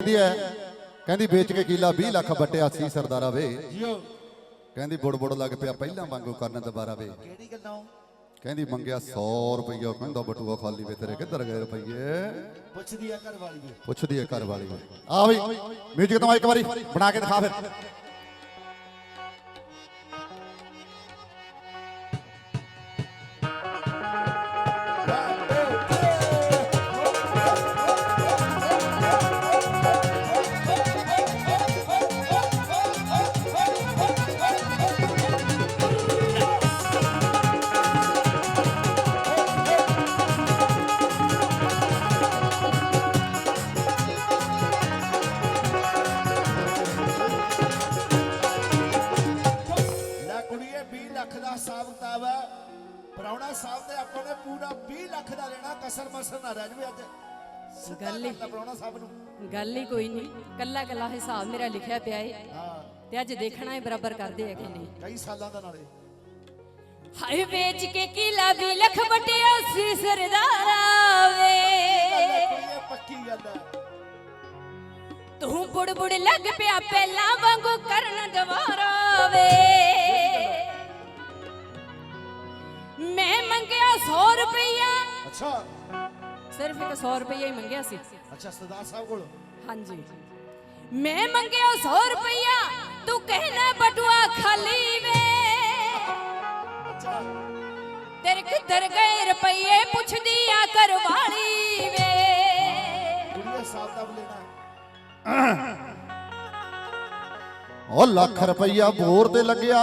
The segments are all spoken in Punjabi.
ਕਹਿੰਦੀ ਐ ਕਹਿੰਦੀ ਵੇਚ ਕੇ ਕਿਲਾ 20 ਲੱਖ ਵੱਟਿਆ ਸੀ ਸਰਦਾਰਾ ਵੇ। ਜੀਓ। ਕਹਿੰਦੀ ਬੁੜ ਬੁੜ ਲੱਗ ਪਿਆ ਪਹਿਲਾਂ ਵਾਂਗੂ ਕਰਨ ਦੁਬਾਰਾ ਵੇ। ਕਿਹੜੀ ਗੱਲੋਂ? ਕਹਿੰਦੀ ਮੰਗਿਆ 100 ਰੁਪਈਆ। ਕਹਿੰਦਾ ਬਟੂਆ ਖਾਲੀ ਵੇ ਤੇਰੇ ਕਿੱਧਰ ਗਏ ਰੁਪਈਏ? ਪੁੱਛਦੀ ਆ ਘਰ ਵਾਲੀ ਪੁੱਛਦੀ ਐ ਘਰ ਵਾਲੀ। ਆ ਬਈ ਮਿਊਜ਼ਿਕ ਤਾਂ ਇੱਕ ਵਾਰੀ ਬਣਾ ਕੇ ਦਿਖਾ ਫਿਰ। ਗੱਲ ਹੀ ਕੋਈ ਨਹੀਂ। ਕੱਲਾ ਕੱਲਾ ਹਿਸਾਬ ਮੇਰਾ ਲਿਖਿਆ ਪਿਆ ਏ। ਹਾਂ ਤੇ ਅੱਜ ਦੇਖਣਾ ਹੈ ਬਰਾਬਰ ਕਰਦੇ ਆ ਕਿ ਨਹੀਂ। ਕਈ ਸਾਲਾਂ ਦਾ ਨਾਲੇ। ਹਾਏ ਵੇਚ ਕੇ ਕਿਲਾ ਵੀ ਲੱਖ ਵਟਿਆ ਸੀ ਸਰਦਾਰਾ ਵੇ। ਕੁੜੀਏ ਪੱਕੀ ਗੱਲ ਹੈ ਤੂੰ ਬੁੜ ਬੁੜ ਲੱਗ ਪਿਆ ਪਹਿਲਾਂ ਵਾਂਗੂ ਕਰਨ ਦਵਾਰਾ ਵੇ। ਮੈਂ ਮੰਗਿਆ 100 ਰੁਪਈਆ। ਅੱਛਾ। ਸਿਰਫ ਇੱਕ 100 ਰੁਪਈਆ ਹੀ ਮੰਗਿਆ ਸੀ। ਅੱਛਾ ਸਰਦਾਰ ਸਾਹਿਬ ਕੋਲ। ਹਾਂਜੀ। ਮੈਂ ਮੰਗਿਆ 100 ਰੁਪਈਆ ਤੂੰ ਕਹਿਣਾ ਬਟੂਆ ਖਾਲੀ ਵੇ। ਤੇਰੇ ਕਿੱਧਰ ਗਏ ਰੁਪਈਏ ਪੁੱਛਦੀ ਆ ਕਰਵਾਲੀ ਵੇ। ਕੁੜੀਏ ਸਾਹਿਬ ਦਾ ਲੈਣਾ ਉਹ ਲੱਖ ਰੁਪਈਆ ਬੋਰ ਤੇ ਲੱਗਿਆ।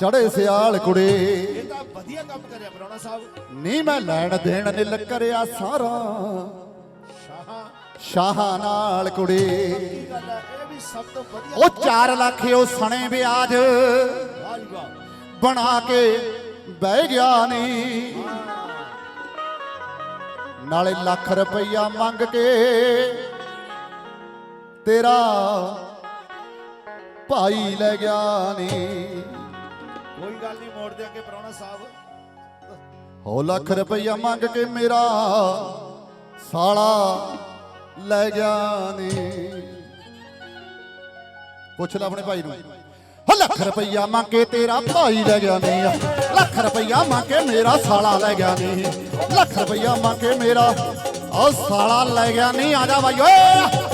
ਚੜੇ ਸਿਆਲ ਕੁੜੇ। ਇਹ ਤਾਂ ਵਧੀਆ ਕੰਮ ਕਰਿਆ ਪਰਾਉਣਾ ਸਾਹਿਬ। ਨੀ ਮੈਂ ਲੈਣ ਦੇਣ ਨਿਲ ਕਰਿਆ ਸਾਰਾ। ਸ਼ਾਹਾਂ ਨਾਲ ਕੁੜੇ। ਉਹ 4 ਲੱਖ ਉਹ ਸਣੇ ਵਿਆਜ ਬਣਾ ਕੇ ਬਹਿ ਗਿਆ ਨੀ ਨਾਲੇ ਲੱਖ ਰੁਪਈਆ ਮੰਗ ਕੇ ਤੇਰਾ ਭਾਈ ਲੈ ਗਿਆ ਨੀ ਕੋਈ ਗੱਲ ਨਹੀਂ ਮੋੜ ਦਿਆਂਗੇ ਪਰਾਉਣਾ ਸਾਹਿਬ। ਹੋ ਲੱਖ ਰੁਪਈਆ ਮੰਗ ਕੇ ਮੇਰਾ ਸਾਲਾ ਲੈ ਗਿਆ ਨੀ। ਪੁੱਛ ਲੈ ਆਪਣੇ ਭਾਈ ਨੂੰ। ਲੱਖ ਰੁਪਈਆ ਮੰਗ ਕੇ ਤੇਰਾ ਭਾਈ ਲੈ ਗਿਆ ਨੀ। ਲੱਖ ਰੁਪਈਆ ਮੰਗ ਕੇ ਮੇਰਾ ਸਾਲਾ ਲੈ ਗਿਆ ਨੀ। ਲੱਖ ਰੁਪਈਆ ਮੰਗ ਕੇ ਮੇਰਾ ਉਹ ਸਾਲਾ ਲੈ ਗਿਆ ਨੀ। ਆ ਜਾ ਬਾਈ, ਓਏ।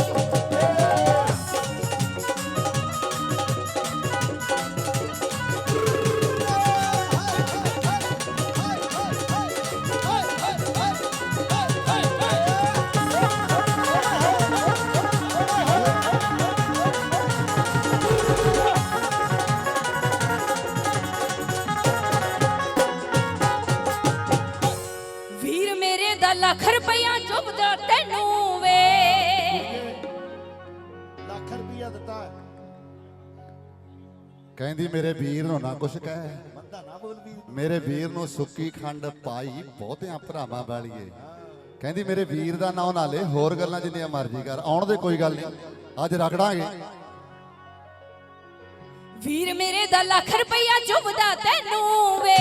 ਕਹਿੰਦੀ ਮੇਰੇ ਵੀਰ ਨੂੰ ਨਾ ਕੁਛ ਕਹਿ। ਬੰਦਾ ਨਾ ਬੋਲ ਵੀ ਮੇਰੇ ਵੀਰ ਨੂੰ ਸੁੱਕੀ ਖੰਡ ਪਾਈ ਬਹੁਤਿਆਂ ਭਰਾਵਾਂ ਵਾਲੀਏ। ਕਹਿੰਦੀ ਮੇਰੇ ਵੀਰ ਦਾ ਨਾਂ ਨਾ ਲੈ ਹੋਰ ਗੱਲਾਂ ਜਿੰਨੀਆਂ ਮਰਜ਼ੀ ਕਰ। ਆਉਣ ਦੇ ਕੋਈ ਗੱਲ ਨਹੀਂ। ਅੱਜ ਰਗੜਾਂਗੇ। ਵੀਰ ਮੇਰੇ ਦਾ ਲੱਖ ਰੁਪਈਆ ਚੁੱਪਦਾ ਤੈਨੂੰ ਵੇ।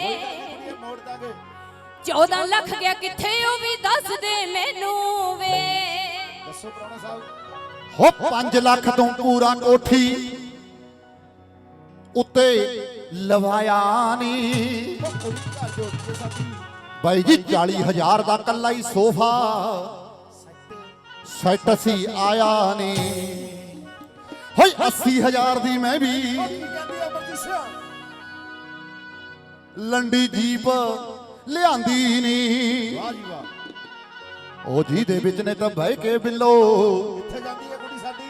ਕੁੜੀਏ ਮੋੜ ਦਾਂਗੇ 14 ਲੱਖ ਗਿਆ ਕਿੱਥੇ ਉਹ ਵੀ ਦੱਸ ਦੇ ਮੈਨੂੰ ਵੇ। ਦੱਸੋ ਪਰਾਉਣਾ ਸਾਹਿਬ ਹੋ 5 ਲੱਖ ਤੋਂ ਪੂਰਾ ਕੋਠੀ। ਉੱਤੇ ਲਵਾਇਆ ਨਹੀਂ ਬਾਈ ਜੀ 40000 ਦਾ ਕੱਲਾ ਹੀ ਸੋਫਾ। ਸੈੱਟ ਸੀ ਆਇਆ ਨਹੀਂ ਹੋਈ 80000 ਦੀ ਮੈਂ ਵੀ। ਲੰਡੀ ਜੀਪ ਲਿਆਂਦੀ ਨਹੀਂ ਵਾਹ ਜੀ ਵਾਹ ਉਹ ਜੀ ਦੇ ਵਿੱਚ ਨੇ ਤਾਂ ਬਹਿ ਕੇ ਬਿੱਲੋ। ਕਿੱਥੇ ਜਾਂਦੀ ਹੈ ਕੁੜੀ ਸਾਡੀ?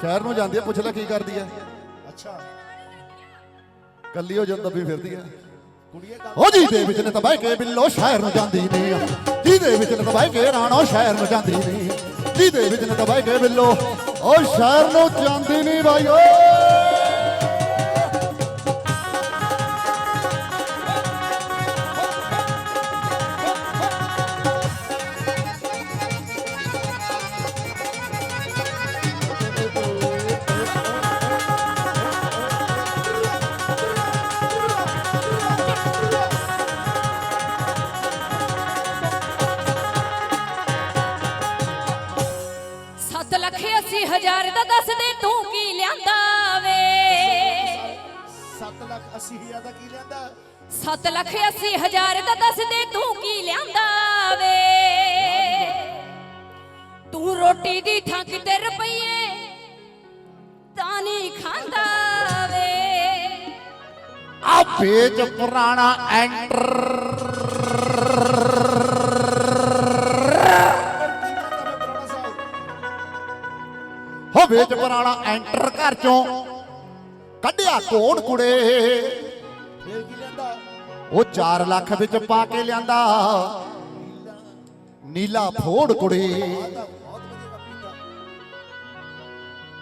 ਸ਼ਹਿਰ ਨੂੰ ਜਾਂਦੀ ਆ ਪੁੱਛ ਲੈ ਕੀ ਕਰਦੀ ਆ ਅੱਛਾ। ਕੱਲੀ ਹੋ ਜਦੋਂ ਵੀ ਫਿਰਦੀ ਆ। ਉਹ ਜੀ ਦੇ ਵਿੱਚ ਨੇ ਤਾਂ ਬਹਿ ਕੇ ਬਿੱਲੋ ਸ਼ਹਿਰ ਨੂੰ ਜਾਂਦੀ ਨਹੀਂ ਜੀ ਦੇ ਵਿੱਚ ਨੇ ਤਾਂ ਬਹਿ ਕੇ ਰਾਣੋ ਸ਼ਹਿਰ ਨੂੰ ਜਾਂਦੀ ਨਹੀਂ ਜੀ ਦੇ ਵਿੱਚ ਨੇ ਤਾਂ ਬਹਿ ਕੇ ਬਿੱਲੋ, ਉਹ ਸ਼ਹਿਰ ਨੂੰ ਜਾਂਦੀ ਨਹੀਂ ਬਾਈ ਓਏ 7 ਲੱਖ 80 ਹਜ਼ਾਰ ਦਾ ਦੱਸ ਦੇ ਤੂੰ ਕੀ ਲਿਆਂਦਾ ਵੇ? ਤੂੰ ਰੋਟੀ ਦੀ ਥਾਂ ਕਿਤੇ ਰੁਪਈਏ ਤਾਂ ਨਹੀਂ ਖਾਂਦਾ ਵੇ। ਆ ਵੇਚ ਪੁਰਾਣਾ ਐਂਟਰ ਪਰੌਣਾ ਪੁਰਾਣਾ ਐਂਟਰ ਘਰ ਚੋਂ ਕੱਢਿਆ ਕੋਣ ਕੁੜੇ? ਉਹ 4 ਲੱਖ ਵਿੱਚ ਪਾ ਕੇ ਲਿਆਂਦਾ। ਨੀਲਾ ਫੋੜ ਕੁੜੇ।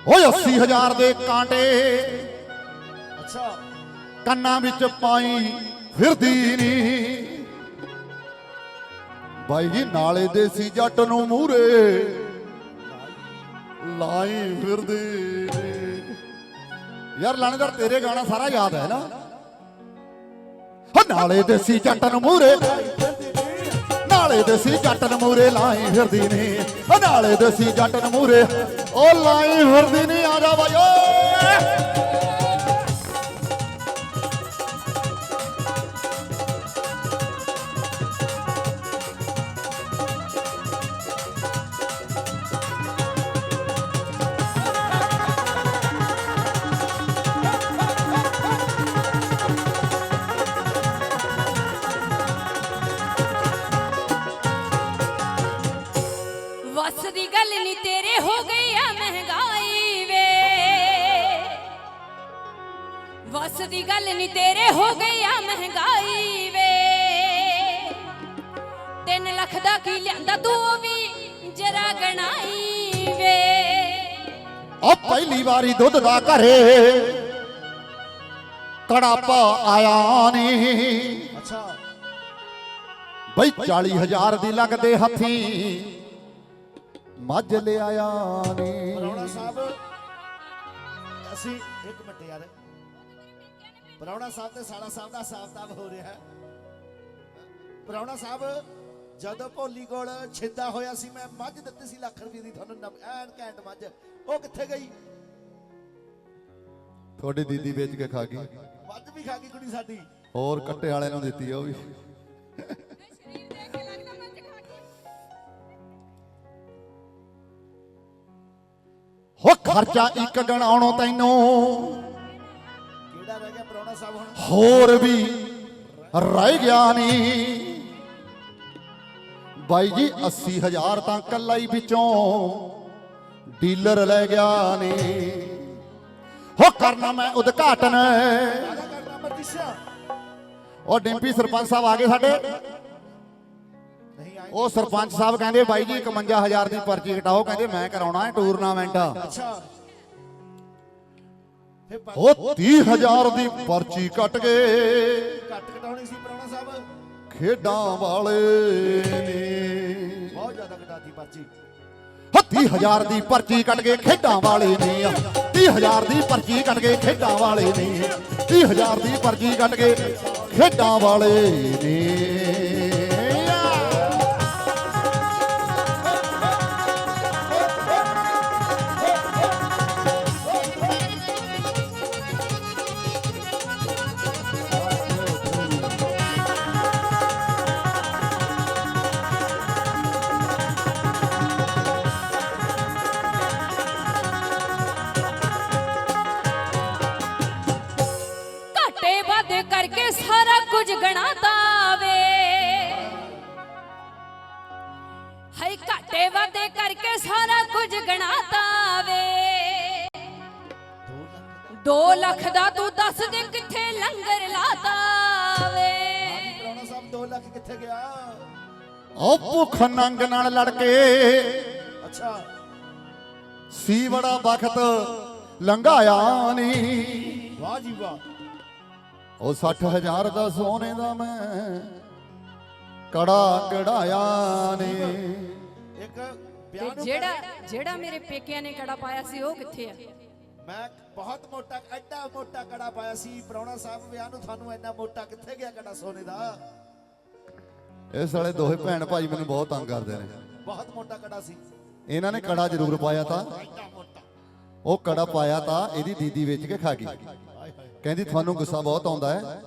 ਓਏ 80000 ਦੇ ਕਾਂਟੇ। ਅੱਛਾ। ਕੰਨਾਂ ਵਿੱਚ ਪਾਈ ਫਿਰਦੀ ਨੀ। ਬਾਈ ਜੀ ਨਾਲੇ ਦੇਸੀ ਜੱਟ ਨੂੰ ਮੂਰੇ। ਲਾਈ ਫਿਰਦੀ ਯਾਰ ਲਾਣੇਦਾਰ ਤੇਰੇ ਗਾਣਾ ਸਾਰਾ ਯਾਦ ਹੈ ਨਾ? ਹੋ ਨਾਲੇ ਦੇਸੀ ਜੱਟ ਨੂੰ ਮੂਰੇ ਨਾਲੇ ਦੇਸੀ ਜੱਟ ਨੂੰ ਮੂਰੇ ਲਾਈ ਫਿਰਦੀ ਨੀ। ਹੋ ਨਾਲੇ ਦੇਸੀ ਜੱਟ ਨੂੰ ਮੂਰੇ, ਉਹ ਲਾਈ ਫਿਰਦੀ ਨੀ। ਆ ਜਾ ਬਾਈ, ਓਏ। ਵਸ ਦੀ ਗੱਲ ਨਹੀਂ ਤੇਰੇ ਹੋ ਗਈ ਆ ਮਹਿੰਗਾਈ ਵੇ। 3 ਲੱਖ ਦਾ ਕੀ ਲਿਆਂਦਾ ਤੂੰ ਵੀ ਜਰਾ ਗਣਾਈ ਵੇ। ਉਹ ਪਹਿਲੀ ਵਾਰੀ ਦੁੱਧ ਦਾ ਘਰੇ ਕੜਾਪਾ ਆਇਆ ਨੀ। ਅੱਛਾ। ਬਈ 40000 ਦੀ ਲੱਗਦੇ ਹੱਥੀ ਮੱਝ ਲਿਆਇਆ ਨੀ। ਪਰੌਣਾ ਸਾਹਿਬ ਅਸੀਂ ਇੱਕ ਮਿੰਟ ਯਾਰ। ਪਰੌਣਾ ਸਾਹਿਬ ਤੇ ਸਾਲਾ ਸਾਹਿਬ ਦਾ ਸਾਫਤਾਬ ਹੋ ਰਿਹਾ ਹੈ। ਪਰੌਣਾ ਸਾਹਿਬ ਜਦੋਂ ਭੋਲੀ ਕੋਲ ਛਿੰਦਾ ਹੋਇਆ ਸੀ ਮੈਂ ਮੱਝ ਦਿੱਤੀ ਸੀ ਲੱਖ ਰੁਪਏ ਦੀ ਤੁਹਾਨੂੰ ਐਨ ਘੈਂਟ ਮੱਝ। ਉਹ ਕਿੱਥੇ ਗਈ? ਤੁਹਾਡੀ ਦੀਦੀ ਵੇਚ ਕੇ ਖਾ ਗਈ। ਮੱਝ ਵੀ ਖਾ ਗਈ ਕੁੜੀ ਸਾਡੀ। ਹੋਰ ਕੱਟੇ ਵਾਲੇ ਨੂੰ ਦਿੱਤੀ ਆ ਉਹ ਵੀ। ਹੋ ਖਰਚਾ ਇੱਕ ਗਣਾਉਣੋਂ ਤੈਨੂੰ। ਹੋਰ ਵੀ ਰਹਿ ਗਿਆ ਨੀ। ਬਾਈ ਜੀ 80000 ਤਾਂ ਕੱਲਾ ਹੀ ਵਿੱਚੋਂ ਡੀਲਰ ਲੈ ਗਿਆ ਨੀ। ਹੋ, ਕਰਨਾ ਮੈਂ ਉਦਘਾਟਨ। ਉਹ ਡਿੰਪੀ ਸਰਪੰਚ ਸਾਹਿਬ ਆ ਗਏ ਸਾਡੇ। ਉਹ ਸਰਪੰਚ ਸਾਹਿਬ ਕਹਿੰਦੇ, ਬਾਈ ਜੀ 51000 ਦੀ ਪਰਚੀ ਕਟਾਓ। ਕਹਿੰਦੇ, ਮੈਂ ਕਰਾਉਣਾ ਹੈ ਟੂਰਨਾਮੈਂਟ ਅੱਛਾ। ਉਹ 30000 ਦੀ ਪਰਚੀ ਕੱਟ ਗਏ ਘੱਟ ਕਟਾਉਣੀ ਸੀ ਪਰੌਣਾ ਸਾਹਿਬ। ਖੇਡਾਂ ਵਾਲੇ ਨੇ। ਬਹੁਤ ਜ਼ਿਆਦਾ ਕਟਾਤੀ ਪਰਚੀ। ਹੱਤੀ ਹਜ਼ਾਰ ਦੀ ਪਰਚੀ ਕੱਟ ਕੇ ਖੇਡਾਂ ਵਾਲੇ ਨੇ। 30000 ਦੀ ਪਰਚੀ ਕੱਟ ਕੇ ਖੇਡਾਂ ਵਾਲੇ ਨੇ। 30000 ਦੀ ਪਰਚੀ ਕੱਟ ਕੇ ਖੇਡਾਂ ਵਾਲੇ ਨੇ। ਕੁਝ ਗਣਾਤਾ ਵੇ 2 ਲੱਖ ਦਾ ਤੂੰ ਦੱਸ ਦੇ ਕਿੱਥੇ ਲੰਗਰ ਲਾਤਾ ਵੇ ਪਰੌਣਾ ਸਾਹਿਬ 2 ਲੱਖ ਕਿੱਥੇ ਗਿਆ? ਉਹ ਭੁੱਖ ਨੰਗ ਨਾਲ ਲੜ ਕੇ ਅੱਛਾ। ਸੀ ਬੜਾ ਵਕਤ ਲੰਘਾਇਆ ਨਹੀਂ ਵਾਹ ਜੀ ਵਾਹ। ਉਹ 60000 ਦਾ ਸੋਨੇ ਦਾ ਮੈਂ ਕੜਾ ਕਢਾਇਆ ਨੇ। ਇੱਕ ਤੇ ਵਿਆਹ ਨੂੰ ਜਿਹੜਾ ਜਿਹੜਾ ਮੇਰੇ ਪੇਕਿਆਂ ਨੇ ਕੜਾ ਪਾਇਆ ਸੀ ਉਹ ਕਿੱਥੇ ਆ? ਮੈਂ ਬਹੁਤ ਮੋਟਾ ਐਡਾ ਮੋਟਾ ਕੜਾ ਪਾਇਆ ਸੀ ਪ੍ਰਾਹੁਣਾ ਸਾਹਿਬ ਵਿਆਹ ਨੂੰ ਤੁਹਾਨੂੰ ਇੰਨਾ ਮੋਟਾ ਕਿੱਥੇ ਗਿਆ ਕੜਾ ਸੋਨੇ ਦਾ? ਇਹ ਸਾਲੇ ਦੋਹੇ ਭੈਣ ਭਾਈ ਮੈਨੂੰ ਬਹੁਤ ਤੰਗ ਕਰਦੇ ਨੇ। ਬਹੁਤ ਮੋਟਾ ਕੜਾ ਸੀ। ਇਹਨਾਂ ਨੇ ਕੜਾ ਜ਼ਰੂਰ ਪਾਇਆ ਤਾਂ। ਉਹ ਕੜਾ ਪਾਇਆ ਤਾਂ ਇਹਦੀ ਦੀਦੀ ਵੇਚ ਕੇ ਖਾ ਗਈ। ਕਹਿੰਦੀ ਤੁਹਾਨੂੰ ਗੁੱਸਾ ਬਹੁਤ ਆਉਂਦਾ ਹੈ।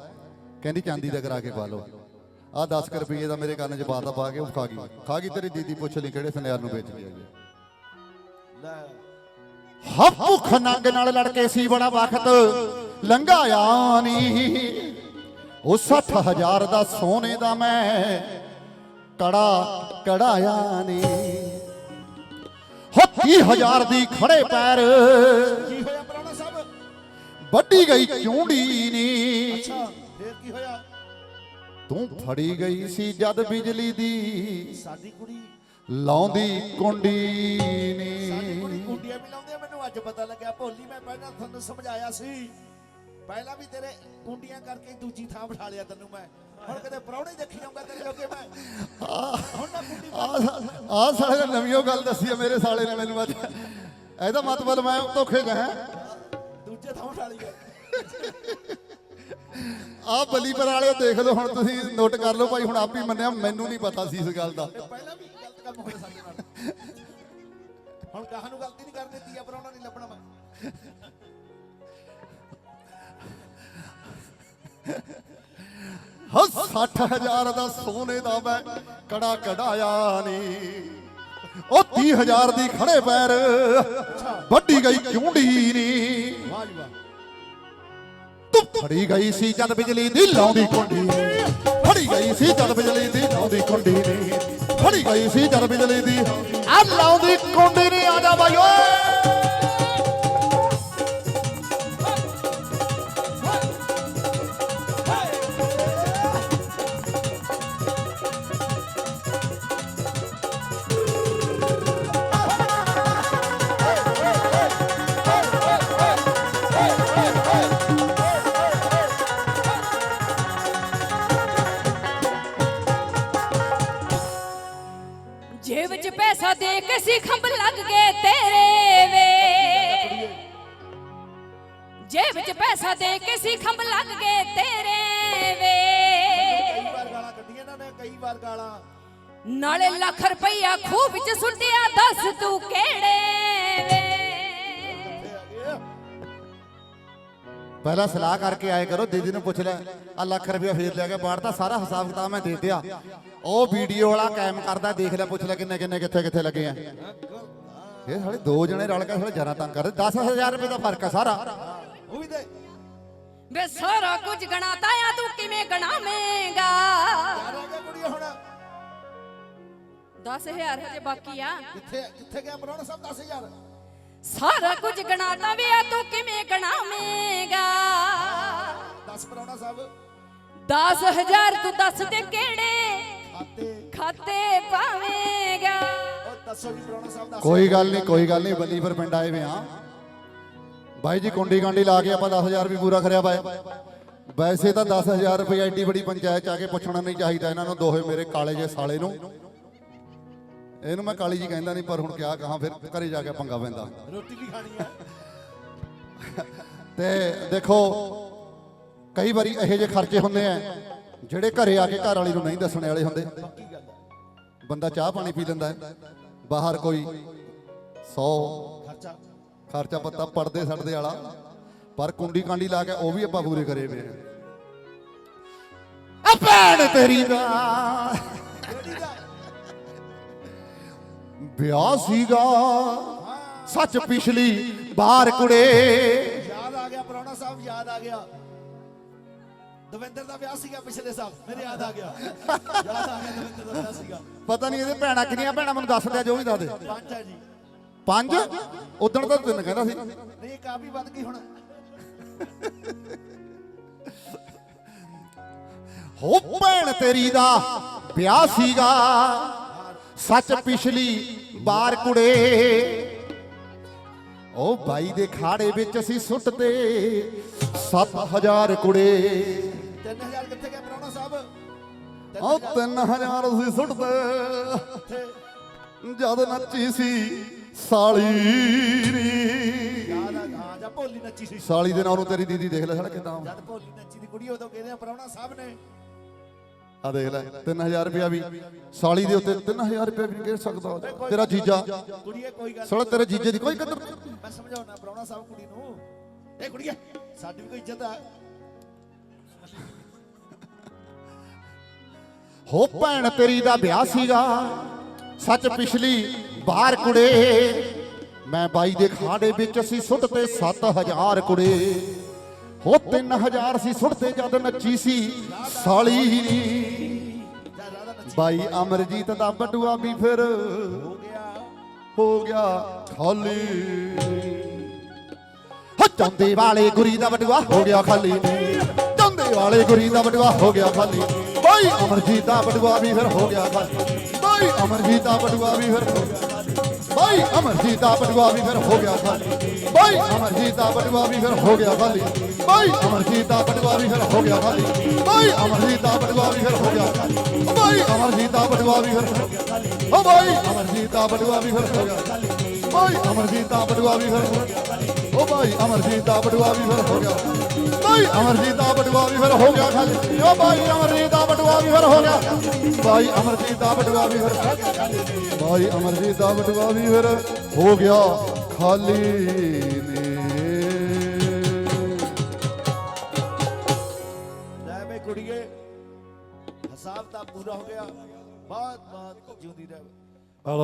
ਕਹਿੰਦੀ ਚਾਂਦੀ ਦਾ ਕਰਾ ਕੇ ਪਾ ਲਓ। ਆਹ 10 ਕੁ ਰੁਪਏ ਦਾ ਮੇਰੇ ਕੰਨ 'ਚ ਪਾਤਾ ਪਾ ਕੇ ਉਹ ਖਾ ਗਈ। ਖਾ ਗਈ ਤੇਰੀ ਦੀਦੀ ਪੁੱਛ ਲਈ ਕਿਹੜੇ ਸੁਨਿਆਰ ਨੂੰ ਵੇਚ ਗਿਆ ਲੈ ਹਾ ਭੁੱਖ ਨੰਗ ਨਾਲ ਲੜ ਕੇ ਸੀ ਬੜਾ ਵਕਤ ਲੰਘਾਇਆ ਨੀ। ਉਹ 60000 ਦਾ ਸੋਨੇ ਦਾ ਮੈਂ ਕੜਾ ਕੜਾਇਆ ਨੀ। ਹੋ 30000 ਦੀ ਖੜੇ ਪੈਰ ਕੀ ਹੋਇਆ ਪ੍ਰਾਹੁਣਾ ਸਾਹਿਬ? ਵੱਡੀ ਗਈ ਚੁੰਡੀ ਨੀ। ਅੱਛਾ। ਤੂੰ ਫੜੀ ਗਈ ਸੀ ਜਦ ਬਿਜਲੀ ਦੀ। ਸਾਡੀ ਕੁੜੀ। ਲਾਉਂਦੀ ਕੁੰਡੀ ਸਾਡੀ ਕੁੜੀ ਨੀ ਕੁੰਡੀਆਂ ਵੀ ਲਾਉਂਦੇ ਆ, ਮੈਨੂੰ ਅੱਜ ਪਤਾ ਲੱਗਿਆ ਭੋਲੀ ਮੈਂ ਪਹਿਲਾਂ ਤੁਹਾਨੂੰ ਸਮਝਾਇਆ ਸੀ। ਪਹਿਲਾਂ ਵੀ ਤੇਰੇ ਕੁੰਡੀਆਂ ਕਰਕੇ ਦੂਜੀ ਥਾਂ ਬਿਠਾ ਲਿਆ ਤੈਨੂੰ ਮੈਂ। ਹੁਣ ਕਿਤੇ ਪ੍ਰਾਹੁਣੇ ਦੇਖੀ ਜਾਊਂਗਾ ਤੇਰੇ ਜੋਗੇ ਮੈਂ। ਹੁਣ ਨਾ ਕੁੰਡੀ ਆ ਆ ਸਾਲੇ ਨੇ ਨਵੀਂ ਗੱਲ ਦੱਸੀ ਆ ਮੇਰੇ ਸਾਲੇ ਨੇ ਮੈਨੂੰ ਅੱਜ। ਇਹਦਾ ਮਤਲਬ ਮੈਂ ਧੋਖੇ ਗਿਆ। ਦੂਜੇ ਥਾਂ ਬਿਠਾ ਲਈ ਆ ਬਲੀਪਰ ਵਾਲਿਓ ਦੇਖ ਲਓ ਹੁਣ ਤੁਸੀਂ ਨੋਟ ਕਰ ਲਓ ਭਾਈ ਹੁਣ ਆਪ ਹੀ ਮੰਨਿਆ ਮੈਨੂੰ ਨਹੀਂ ਪਤਾ ਸੀ ਇਸ ਗੱਲ ਦਾ। ਪਹਿਲਾਂ ਵੀ ਗਲਤ ਕੰਮ ਹੋਇਆ ਸਾਡੇ ਨਾਲ। ਹੁਣ ਕਹਾਂ ਨੂੰ ਗਲਤੀ ਨਹੀਂ ਕਰਨ ਦਿੱਤੀ ਆ ਪ੍ਰਾਹੁਣਾ ਨਹੀਂ ਲੱਭਣਾ ਮੈਂ ਹਾਂ 60000 ਦਾ ਸੋਨੇ ਦਾ ਮੈਂ ਕੜਾ ਕਢਾਇਆ ਨਹੀਂ। ਉਹ 30000 ਦੀ ਖੜੇ ਪੈਰ ਵੱਡੀ ਗਈ ਚੁੰਡੀ ਨਹੀਂ। ਵਾਹ ਵਾਹ। ਫੜੀ ਗਈ ਸੀ ਜਦ ਬਿਜਲੀ ਦੀ ਲਾਉਂਦੀ ਕੁੰਡੀ। ਫੜੀ ਗਈ ਸੀ ਜਦ ਬਿਜਲੀ ਦੀ ਲਾਉਂਦੀ ਕੁੰਡੀ ਨੀ। ਫੜੀ ਗਈ ਸੀ ਜਦ ਬਿਜਲੀ ਦੀ। ਆ ਲਾਉਂਦੀ ਕੁੰਡੀ ਨੀ ਆ ਜਾ ਬਾਈ ਓਏ। ਸੀ ਖੰਭ ਲੱਗ ਗਏ ਤੇਰੇ ਵੇ। ਜੇਬ 'ਚ ਪੈਸਾ ਦੇ ਕੇ ਸੀ ਖੰਭ ਲੱਗ ਗਏ ਤੇਰੇ ਵੇ। ਕਈ ਵਾਰ ਗਾਲਾਂ ਕੱਢੀਆਂ ਇਹਨਾਂ ਨੇ ਕਈ ਵਾਰ ਗਾਲਾਂ ਨਾਲੇ ਲੱਖ ਰੁਪਈਆ ਖੂਹ ਵਿੱਚ ਸੁੱਟਿਆ, ਦੱਸ ਤੂੰ ਕਿਹੜੇ ਵੇ? ਪਹਿਲਾਂ ਸਲਾਹ ਕਰਕੇ ਆਏ ਕਰੋ ਦੀਦੀ ਨੂੰ ਪੁੱਛ ਲੈ। ਆ ਲੱਖ ਰੁਪਇਆ ਫੇਰ ਲਿਆ ਗਿਆ ਬਾਹਰ ਦਾ ਸਾਰਾ ਹਿਸਾਬ ਕਿਤਾਬ ਮੈਂ ਦੇ ਦਿਆ ਉਹ ਵੀਡੀਓ ਵਾਲਾ ਕਾਇਮ ਕਰਦਾ ਦੇਖ ਲੈ ਪੁੱਛ ਲੈ ਕਿੰਨੇ ਕਿੰਨੇ ਕਿੱਥੇ ਕਿੱਥੇ ਲੱਗੇ ਆ। ਇਹ ਸਾਲੇ ਦੋ ਜਣੇ ਰਲ ਕੇ ਸਾਲੇ ਜਰਾ ਤੰਗ ਕਰਦੇ। 10000 ਰੁਪਏ ਦਾ ਫ਼ਰਕ ਆ ਸਾਰਾ। ਉਹ ਵੀ ਦੇ। ਵੇ ਸਾਰਾ ਕੁਝ ਗਣਾਤਾ ਆ ਤੂੰ ਕਿਵੇਂ ਗਣਾਵੇਂਗਾ? ਯਾਰ ਆ ਗਿਆ ਕੁੜੀ ਹੁਣ। 10000 ਹਜੇ ਬਾਕੀ ਆ। ਕਿੱਥੇ ਕਿੱਥੇ ਗਿਆ ਪ੍ਰਾਹੁਣਾ ਸਾਹਿਬ 10000 ਸਾਰਾ ਕੁਝ ਗਣਾਤਾ ਵੇ ਆ ਤੂੰ ਕਿਵੇਂ ਗਣਾਵੇਂਗਾ? ਦੱਸ ਪ੍ਰਾਹੁਣਾ ਸਾਹਿਬ। 10000 ਤੂੰ ਦੱਸ ਦੇ ਕਿਹੜੇ? ਖਾਤੇ। ਖਾਤੇ ਪਾਵੇਂਗਾ। ਉਹ ਦੱਸੋ ਵੀ ਪ੍ਰਾਹੁਣਾ ਸਾਹਿਬ ਦੱਸ ਕੋਈ ਗੱਲ ਨਹੀਂ ਕੋਈ ਗੱਲ ਨਹੀਂ ਬੱਲੀਪੁਰ ਪਿੰਡ ਆਏ ਵੇ ਆ ਬਾਈ ਜੀ ਕੁੰਡੀ ਕਾਂਡੀ ਲਾ ਕੇ ਆਪਾਂ 10000 ਵੀ ਪੂਰਾ ਕਰਿਆ ਬਾਏ ਵੈਸੇ ਤਾਂ 10000 ਰੁਪਏ ਐਡੀ ਬੜੀ ਪੰਚਾਇਤ ਚ ਆ ਕੇ ਪੁੱਛਣਾ ਨਹੀਂ ਚਾਹੀਦਾ ਇਹਨਾਂ ਨੂੰ ਦੋਹੇ ਮੇਰੇ ਕਾਲੇ ਜੇ ਸਾਲੇ ਨੂੰ। ਇਹਨੂੰ ਮੈਂ ਕਾਲੀ ਜੀ ਕਹਿੰਦਾ ਨਹੀਂ ਪਰ ਹੁਣ ਕਿਆ ਕਹਾਂ ਫਿਰ ਘਰੇ ਜਾ ਕੇ ਪੰਗਾ ਪੈਂਦਾ ਰੋਟੀ ਵੀ ਖਾਣੀ ਹੈ ਤੇ ਦੇਖੋ ਕਈ ਵਾਰੀ ਇਹੋ ਜਿਹੇ ਖਰਚੇ ਹੁੰਦੇ ਆ ਜਿਹੜੇ ਘਰੇ ਆ ਕੇ ਘਰ ਵਾਲੀ ਨੂੰ ਨਹੀਂ ਦੱਸਣੇ ਵਾਲੇ ਹੁੰਦੇ। ਬੰਦਾ ਚਾਹ ਪਾਣੀ ਪੀ ਲੈਂਦਾ ਹੈ ਬਾਹਰ ਕੋਈ 100 ਖਰਚਾ। ਖਰਚਾ ਪੱਤਾ ਪੜਦੇ ਛੱਡਦੇ ਵਾਲਾ ਪਰ ਕੁੰਡੀ ਕਾਂਡੀ ਲਾ ਕੇ ਉਹ ਵੀ ਆਪਾਂ ਪੂਰੇ ਕਰੇ ਵੇ ਆ ਭੈਣ ਤੇਰੀ ਦਾ। ਵਿਆਹ ਸੀਗਾ। ਸੱਚ ਪਿਛਲੀ ਬਾਰ ਕੁੜੇ। ਯਾਦ ਆ ਗਿਆ ਪ੍ਰਾਹੁਣਾ ਸਾਹਿਬ ਯਾਦ ਆ ਗਿਆ। ਦਵਿੰਦਰ ਦਾ ਵਿਆਹ ਸੀਗਾ ਪਿਛਲੇ ਸਾਲ ਮੇਰੇ ਯਾਦ ਆ ਗਿਆ। ਯਾਦ ਆ ਗਿਆ ਦਵਿੰਦਰ ਦਾ ਵਿਆਹ ਸੀਗਾ। ਪਤਾ ਨਹੀਂ ਇਹਦੇ ਭੈਣਾਂ ਕਿੰਨੀਆਂ ਭੈਣਾਂ ਮੈਨੂੰ ਦੱਸ ਦਿਆ ਜੋ ਵੀ ਦੱਸ ਦੇ। ਪੰਜ ਹੈ ਜੀ। ਪੰਜ? ਉਦੋਂ ਤਾਂ ਤਿੰਨ ਕਹਿੰਦਾ ਸੀ। ਨਹੀਂ ਕਾਫੀ ਵੱਧ ਗਈ ਹੁਣ। ਹੋ ਭੈਣ ਤੇਰੀ ਦਾ ਵਿਆਹ ਸੀਗਾ। ਸੱਚ ਪਿਛਲੀ ਬਾਰ ਕੁੜੇ। ਉਹ ਬਾਈ ਦੇ ਖਾੜੇ ਵਿੱਚ ਅਸੀਂ ਸੁੱਟਦੇ। 7000 ਕੁੜੇ। 3000 ਕਿੱਥੇ ਗਿਆ ਪ੍ਰਾਹੁਣਾ ਸਾਹਿਬ? ਉਹ 3000 ਅਸੀਂ ਸੁੱਟਦੇ। ਜਦ ਨੱਚੀ ਸੀ ਸਾਲੀ ਨੀ ਭੋਲੀ ਨੱਚੀ ਸੀ। ਸਾਲੀ ਦੇ ਨਾਂ ਨੂੰ ਤੇਰੀ ਦੀਦੀ ਦੇਖ ਲੈ ਸਾਲਾ ਕਿਦਾਂ। ਜਦ ਭੋਲੀ ਨੱਚੀ ਦੀ ਕੁੜੀ ਉਦੋਂ ਕਹਿੰਦੇ ਆ ਪ੍ਰਾਹੁਣਾ ਸਾਹਿਬ ਨੇ ਆ ਦੇਖ ਲੈ 3000 ਰੁਪਇਆ ਵੀ ਸਾਲੀ ਦੇ ਉੱਤੇ 3000 ਰੁਪਇਆ ਵੀ ਕਹਿ ਸਕਦਾ ਤੇਰਾ ਜੀਜਾ ਕੁੜੀਏ ਕੋਈ ਗੱਲ ਸਾਲਾ ਤੇਰੇ ਜੀਜੇ ਦੀ ਕੋਈ ਕਦਰ ਮੈਂ ਸਮਝਾਉਣਾ ਪ੍ਰਾਹੁਣਾ ਸਾਹਿਬ ਕੁੜੀ ਨੂੰ। ਇਹ ਕੁੜੀਏ ਸਾਡੀ ਵੀ ਕੋਈ ਇੱਜ਼ਤ ਆ। ਹੋ ਭੈਣ ਤੇਰੀ ਦਾ ਵਿਆਹ ਸੀਗਾ। ਸੱਚ ਪਿਛਲੀ ਬਾਹਰ ਕੁੜੇ ਮੈਂ ਬਾਈ ਦੇ ਖਾੜੇ ਵਿੱਚ ਅਸੀਂ ਸੁੱਟ ਤੇ 7000 ਕੁੜੇ। ਹੋ 3000 ਸੀ ਸੁੱਟਦੇ ਜਦ ਨੱਚੀ ਸੀ, ਸਾਲੀ ਬਾਈ ਅਮਰਜੀਤ ਦਾ ਬਟੂਆ ਵੀ ਫਿਰ ਹੋ ਗਿਆ ਹੋ ਗਿਆ ਖਾਲੀ। ਹੋ, ਚੰਦੇ ਵਾਲੇ ਗੁਰੀ ਦਾ ਬਟੂਆ ਹੋ ਗਿਆ ਖਾਲੀ। ਚੰਦੇ ਵਾਲੇ ਗੁਰੀ ਦਾ ਬਟੂਆ ਹੋ ਗਿਆ ਖਾਲੀ। ਬਾਈ ਅਮਰਜੀਤ ਦਾ ਬਟੂਆ ਵੀ ਫਿਰ ਹੋ ਗਿਆ ਖਾਲੀ। ਬਾਈ ਅਮਰਜੀਤ ਦਾ ਬਟੂਆ ਵੀ ਫਿਰ ਹੋ ਗਿਆ ਖਾਲੀ। ਬਾਈ ਅਮਰਜੀਤ ਦਾ ਬਟੂਆ ਵੀ ਫਿਰ ਹੋ ਗਿਆ ਖਾਲੀ। ਬਾਈ ਅਮਰਜੀਤ ਦਾ ਬਟੂਆ ਵੀ ਫਿਰ ਹੋ ਗਿਆ ਖਾਲੀ ਬਾਈ ਅਮਰਜੀਤ ਦਾ ਬਟੂਆ ਵੀ ਫਿਰ ਹੋ ਗਿਆ ਖਾਲੀ ਬਾਈ ਅਮਰਜੀਤ ਦਾ ਬਟੂਆ ਵੀ ਫਿਰ ਹੋ ਗਿਆ ਖਾਲੀ ਬਾਈ ਅਮਰਜੀਤ ਦਾ ਬਟੂਆ ਵੀ ਫਿਰ ਹੋ ਗਿਆ ਖਾਲੀ ਓ ਬਾਈ ਅਮਰਜੀਤ ਦਾ ਬਟੂਆ ਵੀ ਫਿਰ ਹੋ ਗਿਆ ਖਾਲੀ ਬਾਈ ਅਮਰਜੀਤ ਦਾ ਬਟੂਆ ਵੀ ਫਿਰ ਹੋ ਗਿਆ ਓ ਬਾਈ ਅਮਰਜੀਤ ਦਾ ਬਟੂਆ ਵੀ ਫਿਰ ਹੋ ਗਿਆ ਬਾਈ ਅਮਰਜੀਤ ਦਾ ਬਟੂਆ ਵੀ ਫਿਰ ਹੋ ਗਿਆ ਖਾਲੀ ਓ ਬਾਈ ਅਮਰਜੀਤ ਦਾ ਬਟੂਆ ਵੀ ਖਾਲੀ ਨੇ। ਲੈ ਬਈ ਕੁੜੀਏ, ਹਿਸਾਬ ਤਾਂ ਪੂਰਾ ਹੋ ਗਿਆ। ਬਹੁਤ ਬਹੁਤ ਜਿਉਂਦੀ ਰਹੇ।